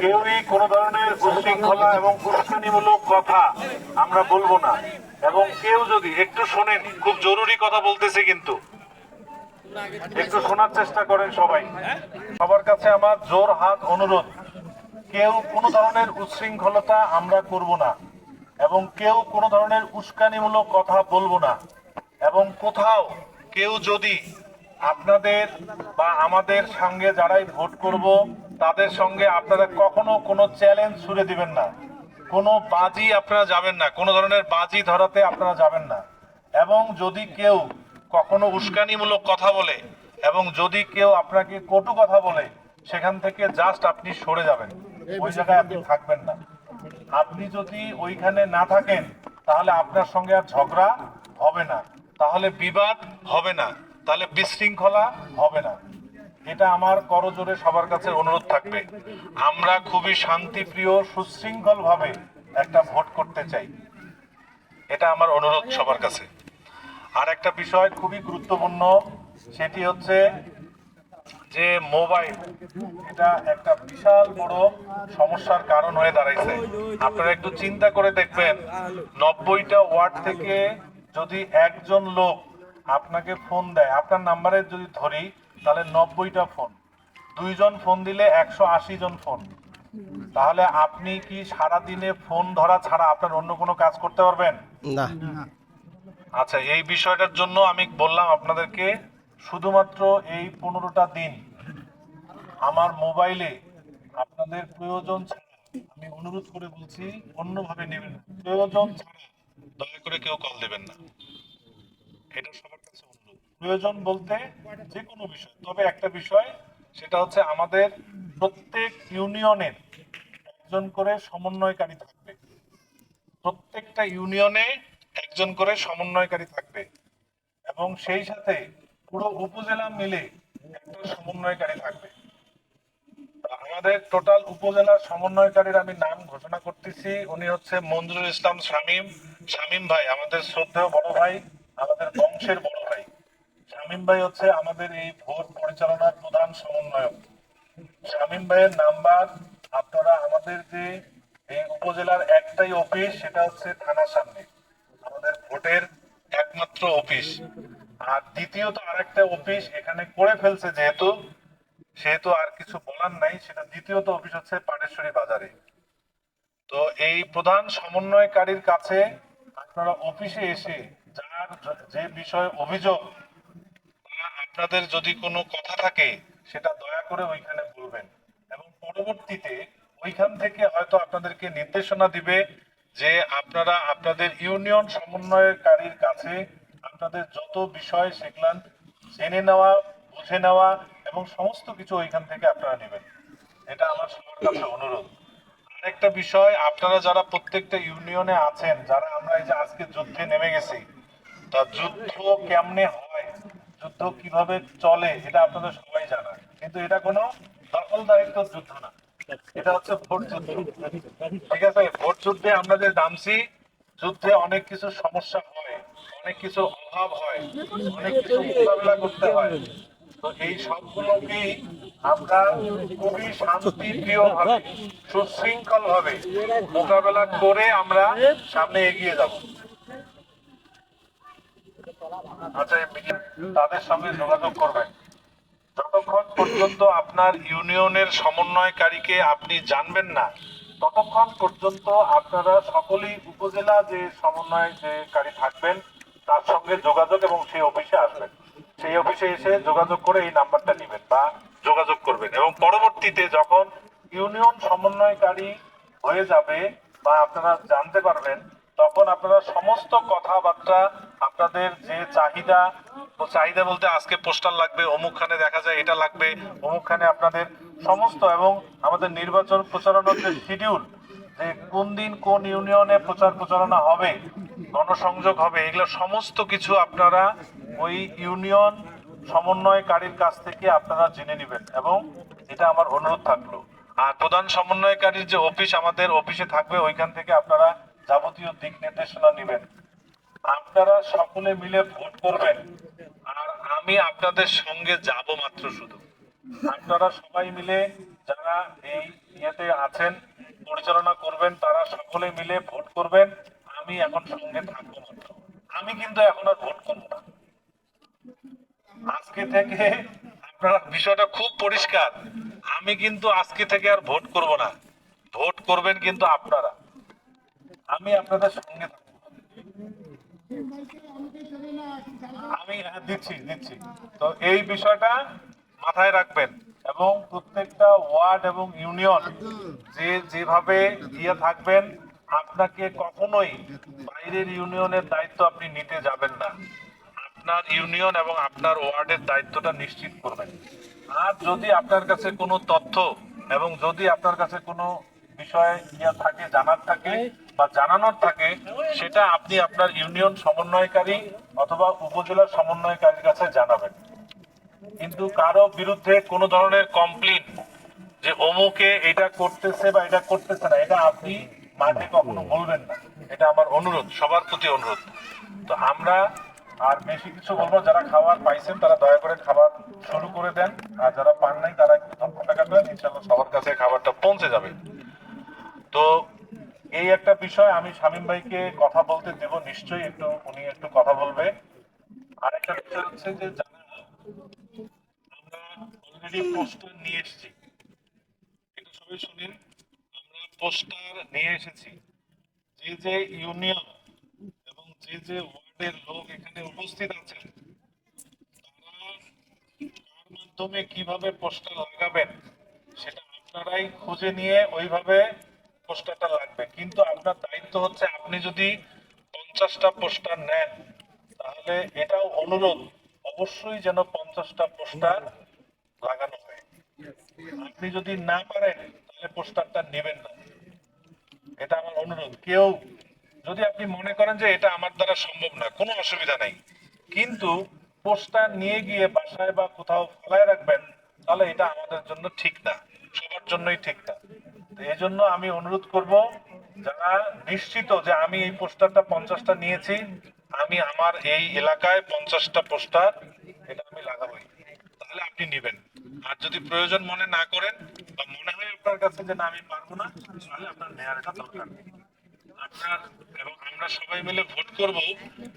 কেউই কোনো ধরনের উশৃঙ্খলা এবং উস্কানিমূলক কথা আমরা বলব না। এবং কেউ যদি, একটু শোনেন, খুব জরুরি কথা বলতেছি কিন্তু। একটু শোনার চেষ্টা করেন সবাই। সবার কাছে আমার জোর হাত অনুরোধ, কেউ কোনো ধরনের উচ্ছৃঙ্খলতা আমরা করব না এবং কেউ কোনো ধরনের উস্কানিমূলক কথা বলব না। এবং কোথাও কেউ যদি আপনাদের বা আমাদের সঙ্গে যারাই ভোট করব তাদের সঙ্গে আপনারা কখনো কোনো চ্যালেঞ্জ ছুড়ে দিবেন না। কোনো বাজি আপনারা যাবেন না। কোনো ধরনের বাজি ধরাতে আপনারা যাবেন না। এবং যদি কেউ কখনো উস্কানিমূলক কথা বলে এবং যদি কেউ আপনাকে কটু কথা বলে, সেখান থেকে জাস্ট আপনি সরে যাবেন। ওই জায়গায় আপনি থাকবেন না। আপনি যদি ওইখানে না থাকেন, তাহলে আপনার সঙ্গে আর ঝগড়া হবে না। তাহলে বিবাদ হবে না। তাহলে বিশৃঙ্খলা হবে না। এটা আমার করজোরে সবার কাছে অনুরোধ থাকবে। আমরা খুবই শান্তিপ্রিয় সুশৃঙ্খল ভাবে একটা ভোট করতে চাই। এটা আমার অনুরোধ সবার কাছে। আর একটা বিষয় খুবই গুরুত্বপূর্ণ, সেটি হচ্ছে যে মোবাইল, এটা একটা বিশাল বড় সমস্যার কারণ হয়ে দাঁড়াইছে। আপনারা একটু চিন্তা করে দেখবেন, নব্বইটা ওয়ার্ড থেকে যদি একজন লোক আপনাকে ফোন দেয়, আপনার নাম্বারে যদি ধরি তাহলে নব্বইটা ফোন দুইজন ফোন দিলে একশো আশি জন ফোন তাহলে আপনি কি সারা দিনে ফোন ধরা ছাড়া আপনার অন্য কোনো কাজ করতে পারবেন? না। আচ্ছা এই বিষয়টার জন্য আমি বললাম আপনাদেরকে শুধুমাত্র এই পনেরোটা দিন আমার মোবাইলে আপনাদের প্রয়োজন ছাড়া আমি অনুরোধ করে বলছি অন্যভাবে নেবেন প্রয়োজন ছাড়া দয়া করে কেউ কল দেবেন না। এটা সবার প্রয়োজন বলতে যে কোনো বিষয়। তবে একটা বিষয়, সেটা হচ্ছে আমাদের প্রত্যেক ইউনিয়নের একজন করে সমন্বয়কারী থাকবে। প্রত্যেকটা ইউনিয়নে একজন করে সমন্বয়কারী থাকবে এবং সেই সাথে পুরো উপজেলা মিলে একটা সমন্বয়কারী থাকবে। আমাদের টোটাল উপজেলার সমন্বয়কারীর আমি নাম ঘোষণা করতেছি। উনি হচ্ছে মঞ্জুরুল ইসলাম শামীম। শামীম ভাই, আমাদের শ্রদ্ধেয় বড় ভাই, আমাদের বংশের শামীম ভাই হচ্ছে আমাদের এই ভোট পরিচালনার প্রধান সমন্বয়ক। শামীম ভাইয়ের নাম্বার আপনারা আমাদের যে এই উপজেলার একটাই অফিস, সেটা হচ্ছে থানার সামনে। আমাদের ভোটের একমাত্র অফিস। আর দ্বিতীয়ত আরেকটা অফিস এখানে করে ফেলছে যেহেতু, সেহেতু আর কিছু বলার নাই। সেটা দ্বিতীয়ত অফিস হচ্ছে পাটেশ্বরী বাজারে। তো এই প্রধান সমন্বয়কারীর কাছে আপনারা অফিসে এসে যার যে বিষয়ে অভিযোগ আপনাদের যদি কোনো কথা থাকে, সেটা দয়া করে ওইখানে বলবেন। এবং পরবর্তীতে ওইখান থেকে হয়তো আপনাদেরকে নির্দেশনা দিবে যে আপনারা আপনাদের ইউনিয়ন সমন্বয়কারীর কাছে আপনাদের যত বিষয় সেগুলান জেনে নেওয়া, বুঝে নেওয়া এবং সমস্ত কিছু ওইখান থেকে আপনারা নেবেন। এটা আমার সবার কাছে অনুরোধ। আরেকটা বিষয়, আপনারা যারা প্রত্যেকটা ইউনিয়নে আছেন, যারা আমরা এই যে আজকে যুদ্ধে নেমে গেছি, তা যুদ্ধ কেমনে হয় যুদ্ধ কীভাবে চলে, এটা আপনাদের সবাই জানা কিন্তু এটা কোনো দখলদারিত্ব যুদ্ধ না। এটা হচ্ছে ভোট যুদ্ধ। ঠিক আছে? ভোট যুদ্ধে আমরা যে নামছি, যুদ্ধে অনেক কিছু সমস্যা হয়, অনেক কিছু অভাব হয়, অনেক কিছু মোকাবিলা করতে হয়। তো এই সবগুলোকেই আমরা খুবই শান্তিপ্রিয় ভাবে সুশৃঙ্খল ভাবে মোকাবেলা করে আমরা সামনে এগিয়ে যাব। তাদের সঙ্গে যোগাযোগ করবেন। যতক্ষণ পর্যন্ত আপনার ইউনিয়নের সমন্বয়কারীকে আপনি জানবেন না, ততক্ষণ পর্যন্ত আপনারা সকলেই উপজেলা যে সমন্বয় যে কারী থাকবেন, তার সঙ্গে যোগাযোগ এবং সেই অফিসে আসবেন। সেই অফিসে এসে যোগাযোগ করে এই নাম্বারটা নেবেন বা যোগাযোগ করবেন। এবং পরবর্তীতে যখন ইউনিয়ন সমন্বয়কারী হয়ে যাবে বা আপনারা জানতে পারবেন তখন আপনারা সমস্ত কথাবার্তা, আপনাদের যে চাহিদা চাহিদা বলতে আজকে পোস্টার লাগবে, অমুকখানে দেখা যায় এটা লাগবে, অমুকখানে আপনাদের সমস্ত এবং আমাদের নির্বাচন প্রচারণার যে শিডিউল যে কোন দিন কোন ইউনিয়নে প্রচার প্রচারণা হবে, গণসংযোগ হবে, এগুলো সমস্ত কিছু আপনারা ওই ইউনিয়ন সমন্বয়কারীর কাছ থেকে আপনারা জেনে নেবেন এবং এটা আমার অনুরোধ থাকল। আর প্রধান সমন্বয়কারীর যে অফিস আমাদের অফিসে থাকবে, ওইখান থেকে আপনারা যাবতীয় দিক নির্দেশনা নেবেন। আপনারা সকলে মিলে ভোট করবেন। আর আমি আপনাদের সঙ্গে যাব মাত্র শুধু। আপনারা সবাই মিলে যারা এই ইয়েতে আছেন, পরিচালনা করবেন, তারা সকলে মিলে ভোট করবেন। আমি এখন সঙ্গে থাকব মাত্র। আমি কিন্তু এখন আর ভোট করব না। আজকে থেকে আপনারা বিষয়টা খুব পরিষ্কার। আমি কিন্তু আজকে থেকে আর ভোট করব না। ভোট করবেন কিন্তু আপনারা। আমি আপনাদের সঙ্গে আমি হ্যাঁ, দিচ্ছি দিচ্ছি। তো এই বিষয়টা মাথায় রাখবেন এবং প্রত্যেকটা ওয়ার্ড এবং ইউনিয়ন যে যেভাবে দিয়ে থাকবেন আপনাকে কখনোই বাইরের ইউনিয়নের দায়িত্ব আপনি নিতে যাবেন না। আপনার ইউনিয়ন এবং আপনার ওয়ার্ডের দায়িত্বটা নিশ্চিত করবেন। আর যদি আপনার কাছে কোনো তথ্য এবং যদি আপনার কাছে কোনো বিষয় ইয়ে থাকে জানার থাকে বা জানানোর থাকে, সেটা আপনি আপনার ইউনিয়ন সমন্বয়কারী অথবা উপজেলা সমন্বয়কারীর কাছে জানাবেন। কিন্তু কারও বিরুদ্ধে কোনো ধরনের কমপ্লেন যে অমুকে এটা করতেছে বা এটা করতেছে না, এটা আপনি মাঠে কখনো বলবেন না। এটা আমার অনুরোধ, সবার প্রতি অনুরোধ। তো আমরা আর বেশি কিছু বলব যারা খাবার পাইছেন তারা দয়া করে খাবার শুরু করে দেন, আর যারা পান নাই তারা একটু ইনশাল্লাহ সবার কাছে খাবারটা পৌঁছে যাবে। তো এই একটা বিষয় আমি শামীম ভাইকে কথা বলতে দেব, নিশ্চয়ই একটু উনি একটু কথা বলবে। আরেকটা বিষয় হচ্ছে যে আমরা অলরেডি পোস্টার নিয়ে এসেছি, এটা সবাই শুনেন, আমরা পোস্টার নিয়ে এসেছি। যে যে ইউনিয়ন এবং যে যে ওয়ার্ডের লোক এখানে উপস্থিত আছেন, তারা মাধ্যমে কীভাবে পোস্টার লাগাবেন, সেটা আপনারাই খুঁজে নিয়ে ওইভাবে পোস্টারটা লাগবে। কিন্তু আপনার দায়িত্ব হচ্ছে আপনি যদি পঞ্চাশটা পোস্টার নেন, তাহলে এটাও অনুরোধ, অবশ্যই যেন পঞ্চাশটা পোস্টার লাগানো হয়। আপনি যদি না পারেন, তাহলে পোস্টারটা নেবেন না। এটা আমার অনুরোধ। কেউ যদি আপনি মনে করেন যে এটা আমার দ্বারা সম্ভব না, কোনো অসুবিধা নেই। কিন্তু পোস্টার নিয়ে গিয়ে বাসায় বা কোথাও ফেলায় রাখবেন, তাহলে এটা আমাদের জন্য ঠিক না, সবার জন্যই ঠিক না। এই জন্য আমি অনুরোধ করব, যারা নিশ্চিত যে আমি এই পোস্টারটা পঞ্চাশটা নিয়েছি, আমি আমার এই এলাকায় পঞ্চাশটা পোস্টার এটা আমি লাগাবোই। তাহলে আপনি নেবেন। আর যদি প্রয়োজন মনে না করেন বা মনে হয় আপনার কাছে যে না, আমি পারব না, তাহলে আপনার নেয়ার এটা দরকার আপনার এবং আমরা সবাই মিলে ভোট করব,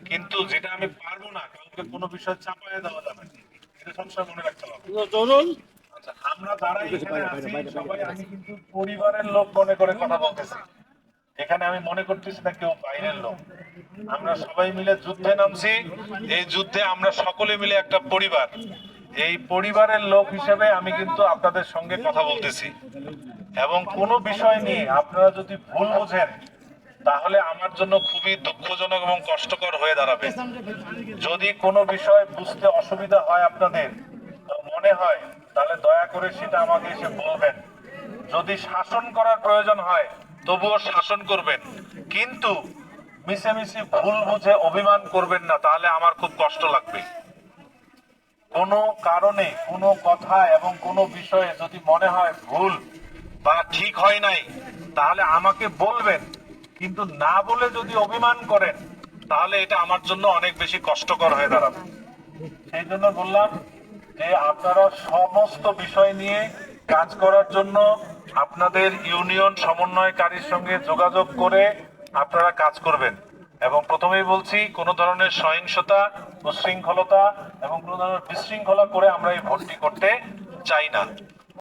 কিন্তু যেটা আমি পারব না, কাউকে কোনো বিষয় চাপায় দেওয়া যাবে। এটা সবসময় মনে রাখতে হবে। আমরা যারা এখানে আছি সবাই আমি কিন্তু পরিবারের লোক মনে করে কথা বলতেছি। এখানে আমি মনে করতেছি না কেউ বাইরের লোক। আমরা সবাই মিলে যুদ্ধে নামছি। এই যুদ্ধে আমরা সকলে মিলে একটা পরিবার। এই পরিবারের লোক হিসেবে আমি কিন্তু আপনাদের সঙ্গে কথা বলতেছি। এবং কোনো বিষয় নিয়ে আপনারা যদি ভুল বোঝেন তাহলে আমার জন্য খুবই দুঃখজনক এবং কষ্টকর হয়ে দাঁড়াবে। যদি কোনো বিষয় বুঝতে অসুবিধা হয় আপনাদের তো মনে হয় তাহলে দয়া করে সেটা আমাকে এসে বলবেন। যদি শাসন করার প্রয়োজন হয়, তবুও শাসন করবেন। কিন্তু মিশামিশি ভুল বুঝে অভিমান করবেন না, তাহলে আমার খুব কষ্ট লাগবে। কোনো কারণে, কোনো কথা এবং কোনো বিষয়ে যদি মনে হয় ভুল বা ঠিক হয় নাই, তাহলে আমাকে বলবেন। কিন্তু না বলে যদি অভিমান করেন, তাহলে এটা আমার জন্য অনেক বেশি কষ্টকর হয়ে দাঁড়াবে। সেই জন্য বললাম যে আপনারা সমস্ত বিষয় নিয়ে কাজ করার জন্য আপনাদের ইউনিয়ন সমন্বয়কারীর সঙ্গে যোগাযোগ করে আপনারা কাজ করবেন। এবং প্রথমেই বলছি, কোন ধরনের সহিংসতা, উশৃঙ্খলতা এবং কোন ধরনের বিশৃঙ্খলা করে আমরা এই ভোটটি করতে চাই না।